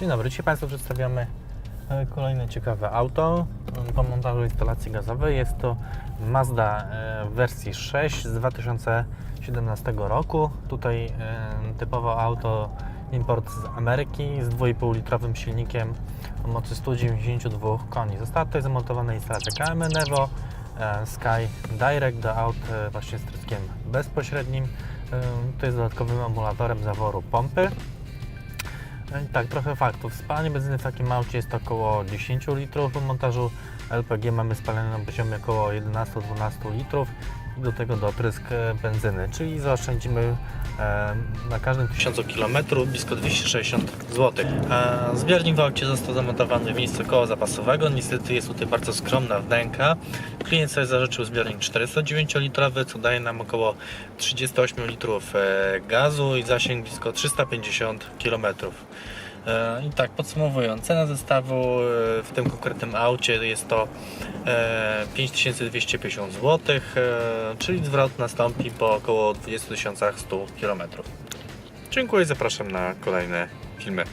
Dzień dobry, dzisiaj Państwu przedstawiamy e, kolejne ciekawe auto e, po montażu instalacji gazowej. Jest to Mazda e, w wersji 6 z 2017 roku. Tutaj typowo auto import z Ameryki z 2,5 litrowym silnikiem o mocy 192 koni. Została tutaj zamontowana instalacja KM Evo e, Sky Direct do aut właśnie z tryskiem bezpośrednim. To jest dodatkowym emulatorem zaworu pompy. I tak, trochę faktów. Spalanie benzyny w takim aucie jest około 10 litrów. W montażu LPG mamy spalanie na poziomie około 11-12 litrów i do tego doprysk e, benzyny, czyli zaoszczędzimy e, na każdym 1000 km blisko 260 zł. Zbiornik w aucie został zamontowany w miejscu koła zapasowego. Niestety jest tutaj bardzo skromna wnęka. Klient sobie zażyczył zbiornik 409-litrowy, co daje nam około 38 litrów e, gazu i zasięg blisko 350 km. E, I tak podsumowując, cena zestawu e, w tym konkretnym aucie jest to e, 5250 zł, e, czyli zwrot nastąpi po około 20 100 km. Dziękuję, zapraszam na kolejne filmy.